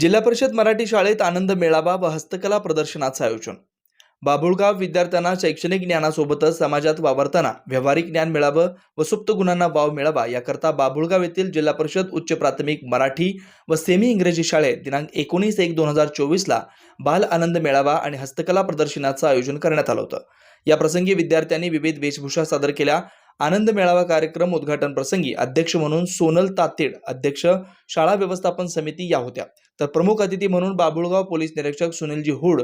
जिल्हा परिषद मराठी शाळेत आनंद मेळावा व हस्तकला प्रदर्शनाचं आयोजन. बाभुळगाव विद्यार्थ्यांना शैक्षणिक ज्ञानासोबतच समाजात वावरताना व्यावहारिक ज्ञान मिळावं व सुप्त गुणांना वाव मिळावा याकरता बाभुळगाव येथील जिल्हा परिषद उच्च प्राथमिक मराठी व सेमी इंग्रजी शाळेत दिनांक एकोणीस एक दोन हजार चोवीसला बाल आनंद मेळावा आणि हस्तकला प्रदर्शनाचं आयोजन करण्यात आलं होतं. या प्रसंगी विद्यार्थ्यांनी विविध वेशभूषा सादर केल्या आनंद मेळावा कार्यक्रम उद्घाटन प्रसंगी अध्यक्ष म्हणून सोनल तातेड अध्यक्ष शाळा व्यवस्थापन समिती या होत्या. तर प्रमुख अतिथी म्हणून बाबुळगाव पोलीस निरीक्षक सुनीलजी हुड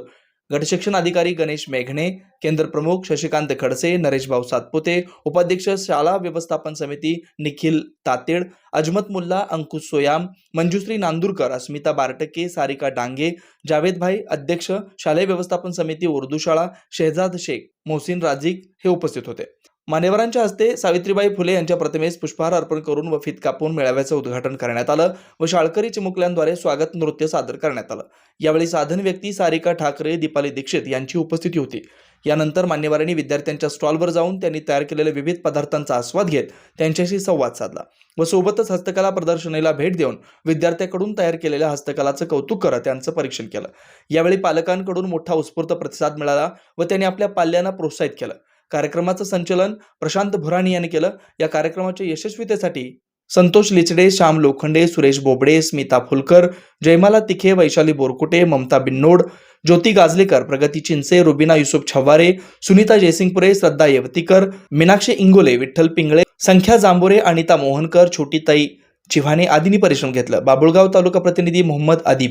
गटशिक्षण अधिकारी गणेश मेघणे केंद्र प्रमुख शशिकांत खडसे नरेशभाऊ सातपुते उपाध्यक्ष शाळा व्यवस्थापन समिती निखिल तातेड अजमत मुल्ला अंकुश सोयाम मंजुश्री नांदुरकर अस्मिता बारटके सारिका डांगे जावेदभाई अध्यक्ष शालेय व्यवस्थापन समिती उर्दू शाळा शेहजाद शेख मोहसिन राजिक हे उपस्थित होते. मान्यवरांच्या हस्ते सावित्रीबाई फुले यांच्या प्रतिमेस पुष्पहार अर्पण करून व फीत कापून मेळाव्याचं उद्घाटन करण्यात आलं व शाळकरी चिमुकल्यांद्वारे स्वागत नृत्य सादर करण्यात आलं. यावेळी साधन व्यक्ती सारिका ठाकरे दीपाली दीक्षित यांची उपस्थिती होती. यानंतर मान्यवरांनी विद्यार्थ्यांच्या स्टॉलवर जाऊन त्यांनी तयार केलेल्या विविध पदार्थांचा आस्वाद घेत त्यांच्याशी संवाद साधला व सोबतच हस्तकला प्रदर्शनीला भेट देऊन विद्यार्थ्याकडून तयार केलेल्या हस्तकलाचं कौतुक करत त्यांचं परीक्षण केलं. यावेळी पालकांकडून मोठा उत्स्फूर्त प्रतिसाद मिळाला व त्यांनी आपल्या पाल्यांना प्रोत्साहित केलं. कार्यक्रमाचं संचलन प्रशांत भुराणी यांनी केलं. या कार्यक्रमाच्या यशस्वीतेसाठी संतोष लिचडे श्याम लोखंडे सुरेश बोबडे स्मिता फुलकर जयमाला तिखे वैशाली बोरकुटे ममता बिन्नोड ज्योती गाजलेकर प्रगती चिंचे रुबिना युसुफ छव्वारे सुनीता जयसिंगपुरे श्रद्धा येवतीकर मीनाक्षी इंगोले विठ्ठल पिंगळे संख्या जांभोरे अनिता मोहनकर छोटीताई चिव्हाणे आदींनी परिश्रम घेतलं. बाबुळगाव तालुका प्रतिनिधी मोहम्मद अदीब.